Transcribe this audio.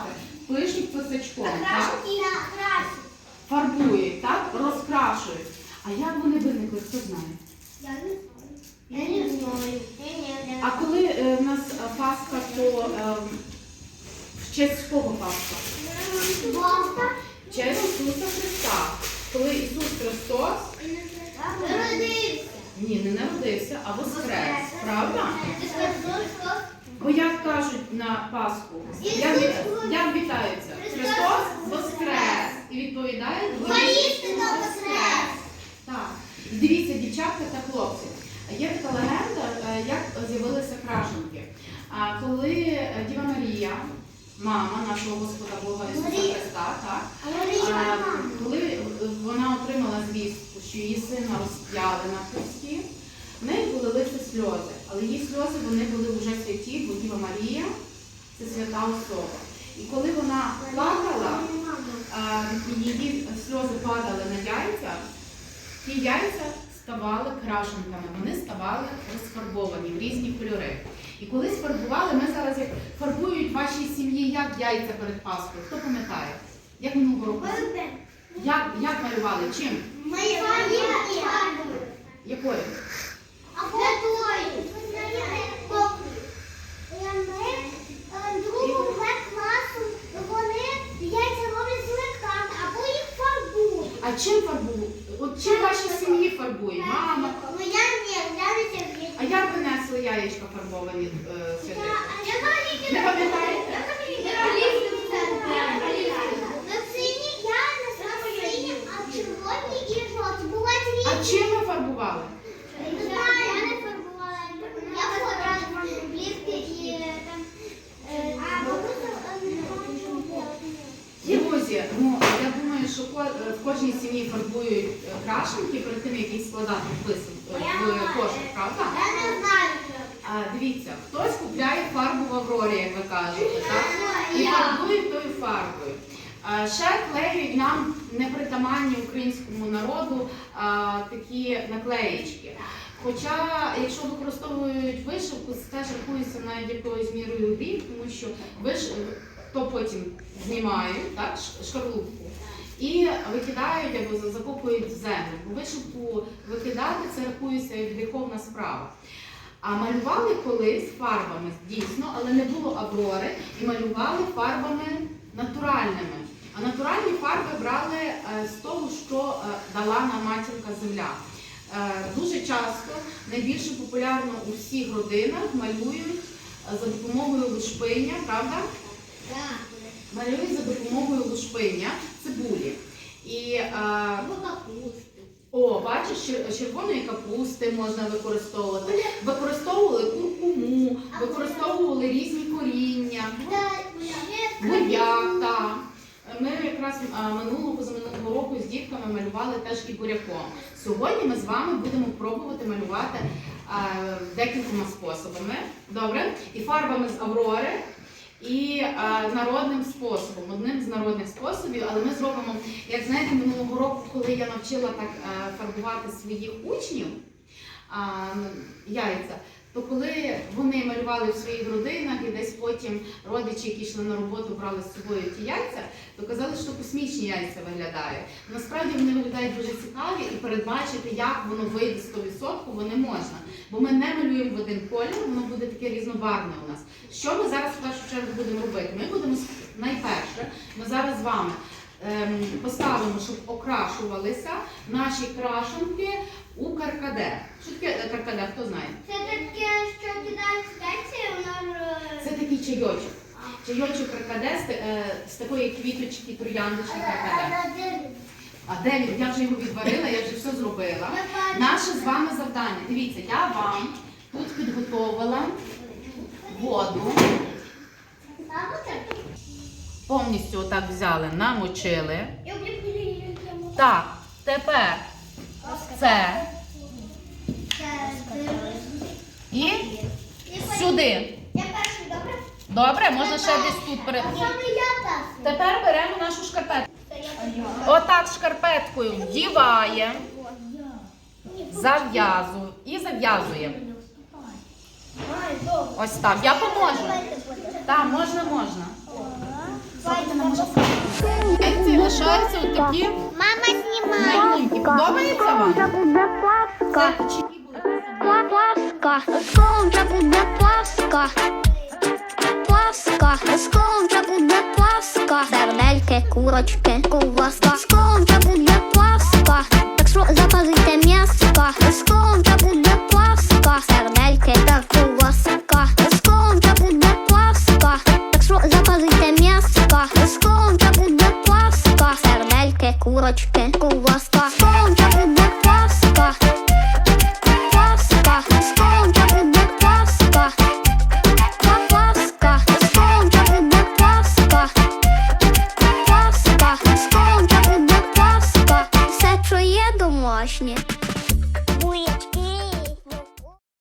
малювати. Пишуть писачком. Фарбують, так? Розкрашують. А як вони виникли, хто знає? Я не знаю. Я не знаю. А коли е, в нас е, Пасха, то е, в честь кого Пасха? Бабка. В честь Ісуса Христа. Коли Ісус Христос народився. ні, не народився, а воскрес. Правда? Ти сказав, на Пасху, як, як вітаються? Христос воскрес! І відповідають Воістину воскрес! Так. Дивіться, дівчатка та хлопці. Є така легенда, е, як з'явилися крашенки. А коли е, Діва Марія, мама нашого Господа Бога Ісуса Христа, так, коли вона отримала звістку, що її сина розп'яли на хресті, в неї полилися сльози. Але її сльози вони були вже святі, бо Діва Марія це свята особа. І коли вона плакала, її сльози падали на яйця, ті яйця ставали крашенками, вони ставали розфарбовані в різні кольори. І коли сфарбували, ми зараз як фарбують в вашій сім'ї як яйця перед Пасхою. Хто пам'ятає? Як минулого року? Як, як малювали? Чим? Моя Марія. Якою? А потім другому класу вони яйця роблять з лекарни, або їх фарбують. А чим фарбують? От чим ваші сім'ї фарбують? Мама. Ну я не, я не. А як ви несли яєчка фарбовані е, сюди? Я взагалі Не пам'ятаєте? Я взагалі не пам'ятаю. На сині я не знаю сині, а червоні і жовті. Бувають А різні. чим ви фарбували? Не знаю, я не фарбувала. Я фотографувала блістки і там. е, бабуся, е, не знаю, Друзі, ну я думаю, що ко- в кожній сім'ї е, крашенки перед тим, як їх складати в писом в кошик, правда? Я не знаю. А, дивіться, хтось купляє фарбу в Аврорі, як ви кажете, так? І Я. фарбують тою фарбою. А, ще клеють нам непритаманні українському народу а, такі наклеїчки. Хоча, якщо використовують вишивку, це теж рахується навіть якоюсь мірою гріх, тому що виш... то потім знімають так, шкарлупку і викидають або закопують в землю. Бо вишивку викидати це рахується як гріховна справа. А малювали колись фарбами, дійсно, але не було аврори, і малювали фарбами натуральними. А натуральні фарби брали е, з того, що е, дала нам матінка земля. Е, Дуже часто, найбільше популярно у всіх родинах малюють за допомогою лушпиння, правда? Малюють за допомогою лушпиння цибулі. І е, о, бачиш, чер- червоної капусти можна використовувати. Використовували куркуму, використовували різні коріння, буряк. так. Ми якраз а, минулого позаминулого року з дітками малювали теж і буряком. Сьогодні ми з вами будемо пробувати малювати а, декількома способами. Добре? І фарбами з Аврори. І е, народним способом, одним з народних способів, але ми зробимо, як знаєте, минулого року, коли я навчила так е, фарбувати своїх учнів е, яйця, то коли вони малювали в своїх родинах і десь потім родичі, які йшли на роботу, брали з собою ті яйця, то казали, що космічні яйця виглядають. Насправді вони виглядають дуже цікаві і передбачити, як воно вийде 100% вони можна. Бо ми не малюємо в один колір, воно буде таке різнобарвне у нас. Що ми зараз в першу чергу будемо робити? Ми будемо найперше, ми зараз з вами поставимо, щоб окрашувалися наші крашенки у каркаде. Що таке е, каркаде? Хто знає? Це таке, що кидають спеції, воно ж... Це такий чайочок. Чайочок каркаде з, е, з такої квіточки трояндочки каркаде. А де він? Я вже його відварила, я вже все зробила. Наше з вами завдання. Дивіться, я вам тут підготовила воду. Повністю отак взяли, намочили. Так, тепер це і сюди. Добре? Можна ще десь тут пере... Тепер беремо нашу шкарпетку. Отак шкарпеткою вдіваємо, зав'язуємо і зав'язуємо. Ось так. Я поможу. Так, можна, можна. Лекції лишаються отакі Мама знімає. Подобається вам? буде пласка, скоро буде? Пласка, пласка, скоро буде пласка, сердельки, курочки, ковбаска, скоро буде пласка, курочки, куласка. буде пласка.